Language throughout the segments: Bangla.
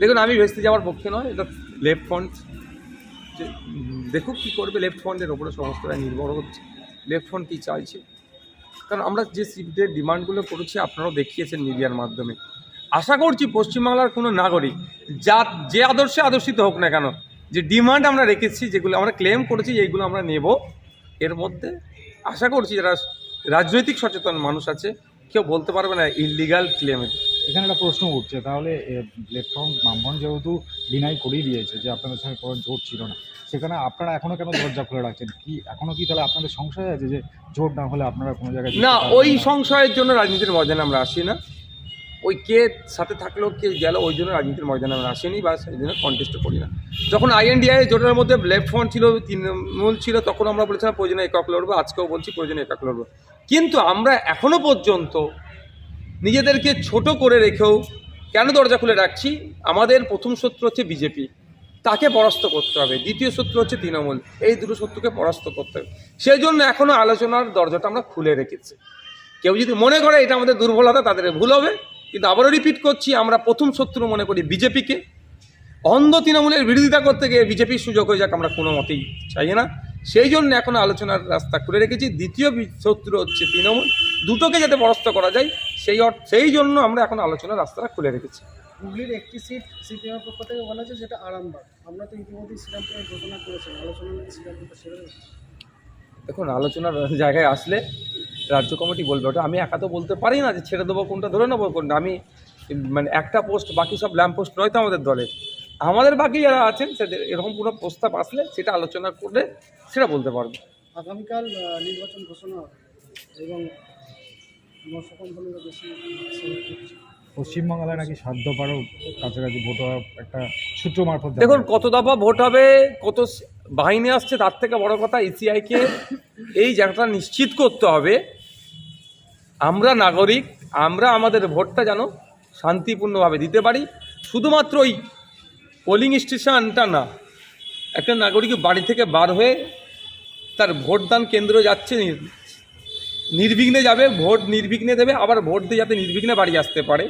দেখুন, আমি ভেস্তে যাওয়ার পক্ষে নয়, এটা লেফট ফ্রন্ট যে, দেখুক কী করবে লেফট ফ্রন্টের ওপরে সমস্তটা নির্ভর হচ্ছে। লেফট ফ্রন্ট কী চাইছে? কারণ আমরা যে সিটের ডিমান্ডগুলো করেছি, আপনারাও দেখিয়েছেন মিডিয়ার মাধ্যমে। আশা করছি পশ্চিমবাংলার কোনো নাগরিক, যা, যে আদর্শে আদর্শিত হোক না কেন, যে ডিমান্ড আমরা রেখেছি, যেগুলো আমরা ক্লেম করেছি, এইগুলো আমরা নেব। এর মধ্যে আশা করছি যারা রাজনৈতিক সচেতন মানুষ আছে, কেউ বলতে পারবে না ইলিগাল ক্লেমে এখানে একটা প্রশ্ন উঠছে তাহলে প্ল্যাটফর্ম বামফ্রন্ট যেহেতু ডিনাই করেই দিয়েছে যে আপনাদের সঙ্গে কোনো জোট ছিল না সেখানে আপনারা এখনও কেন দরজা খুলে রাখছেন? কি এখনও কি তাহলে আপনাদের সংশয় আছে যে জোট না হলে আপনারা কোনো জায়গায় না ওই সংশয়ের জন্য রাজনীতির ময়দানে আমরা আসি না। ওই কে সাথে থাকলেও কে গেল ওই জন্য রাজনীতির ময়দানে আমরা আসিনি বা সেই জন্য কন্টেস্ট করি না। যখন আইএনডিআই জোটের মধ্যে লেফট ফ্রন্ট ছিল তৃণমূল ছিল তখন আমরা বলেছিলাম প্রয়োজনে একক লড়বো আজকেও বলছি প্রয়োজনে একক লড়বো। কিন্তু আমরা এখনও পর্যন্ত নিজেদেরকে ছোট করে রেখেও কেন দরজা খুলে রাখছি? আমাদের প্রথম শত্রু হচ্ছে বিজেপি। তাকে পরাস্ত করতে হবে। দ্বিতীয় শত্রু হচ্ছে তৃণমূল। এই দুটো শত্রুকে পরাস্ত করতে হবে। সেই জন্য এখনও আলোচনার দরজাটা আমরা খুলে রেখেছি। কেউ যদি মনে করে এটা আমাদের দুর্বলতা, তাদের ভুল হবে। কিন্তু আবারও রিপিট করছি, আমরা প্রথম শত্রু মনে করি বিজেপিকে। অন্ধ তৃণমূলের বিরোধিতা করতে গিয়ে বিজেপির সুযোগ হয়ে যাক, আমরা কোনো মতেই চাই না। সেই জন্য এখন আলোচনার রাস্তা খুলে রেখেছি। দ্বিতীয় শত্রু হচ্ছে তৃণমূল। দুটোকে যাতে পরাস্ত করা যায় সেই অর্থ সেই জন্য আমরা এখন আলোচনার রাস্তাটা খুলে রেখেছি। হুগলির একটি সিট সিপিএমের পক্ষ থেকে বলা হচ্ছে যেটা আরামবাগ। আমরা তো ইতিমধ্যেই শ্রীরামপুরে ঘোষণা করেছেন আলোচনা শ্রীরামপুর সেরে। দেখুন আলোচনার জায়গায় আসলে রাজ্য কমিটি বলবে। ওটা আমি একা তো বলতে পারি না যে ছেড়ে দেবো কোনটা ধরে নেব কোনটা আমি মানে একটা পোস্ট বাকি সব ল্যাম্প পোস্ট নয় তো আমাদের দলের। আমাদের বাকি যারা আছেন সেদের এরকম কোনো প্রস্তাব আসলে সেটা আলোচনা করলে সেটা বলতে পারব। আগামীকাল নির্বাচন ঘোষণা এবং। পশ্চিমবাংলায় নাকি সাধ্য পারো কাছাকাছি ভোট হওয়ার একটা সূত্র মারফত দেখুন কত দফা ভোট হবে কত বাহিনী আসছে তার থেকে বড় কথা ইসিআইকে এই জায়গাটা নিশ্চিত করতে হবে। আমরা নাগরিক আমরা আমাদের ভোটটা যেন শান্তিপূর্ণভাবে দিতে পারি। শুধুমাত্র ওই পোলিং স্টেশনটা না একটা নাগরিক বাড়ি থেকে বার হয়ে তার ভোটদান কেন্দ্র যাচ্ছে নির- নির্বিঘ্নে যাবে ভোট নির্বিঘ্নে দেবে আবার ভোট দিয়ে যাতে নির্বিঘ্নে বাড়ি আসতে পারে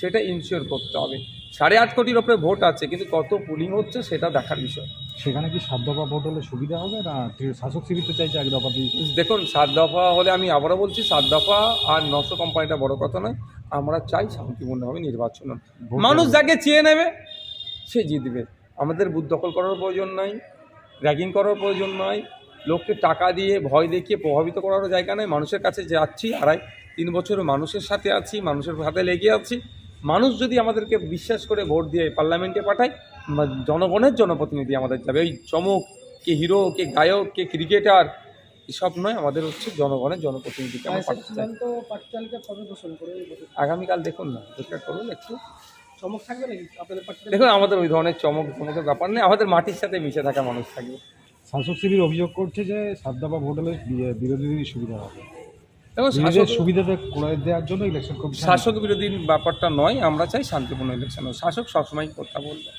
সেটা ইনশিওর করতে হবে। সাড়ে আট কোটির ওপরে ভোট আছে কিন্তু কত পুলিং হচ্ছে সেটা দেখার বিষয়। সেখানে কি সাত দফা ভোট হলে সুবিধা হবে না শাসক শিবির তো চাইছে এক দফা দিয়ে? দেখুন সাত দফা হলে আমি আবারও বলছি সাত দফা আর নশো কোম্পানিটা বড় কথা নয় আমরা চাই শান্তিপূর্ণভাবে নির্বাচন মানুষ যাকে চেয়ে নেবে সে জিতবে। আমাদের বুথ দখল করার প্রয়োজন নাই র্যাগিং করার প্রয়োজন নয় লোককে টাকা দিয়ে ভয় দেখিয়ে প্রভাবিত করারও জায়গা নেই। মানুষের কাছে যাচ্ছি আড়াই তিন বছর মানুষের সাথে আছি মানুষের সাথে লেগে আছি। মানুষ যদি আমাদেরকে বিশ্বাস করে ভোট দিয়ে পার্লামেন্টে পাঠায় জনগণের জনপ্রতিনিধি আমাদের যাবে। ওই চমক কে হিরো কে গায়ক কে ক্রিকেটার এসব নয় আমাদের হচ্ছে জনগণের জনপ্রতিনিধিকে আমরা পাঠাতে চাই। ভোটে? আগামীকাল দেখুন না অপেক্ষা করুন একটু। চমক থাকবে নাকি? দেখুন আমাদের ওই ধরনের চমক চমকের ব্যাপার নেই আমাদের মাটির সাথে মিশে থাকা মানুষ থাকবে। শাসক শিবির অভিযোগ করছে যে সাত দফা ভোট হলে বিরোধীদের সুবিধা হবে এবং শাসক সুবিধাতে করে দেওয়ার জন্য ইলেকশন শাসক বিরোধী ব্যাপারটা নয় আমরা চাই শান্তিপূর্ণ ইলেকশন। শাসক সবসময় কথা বলবে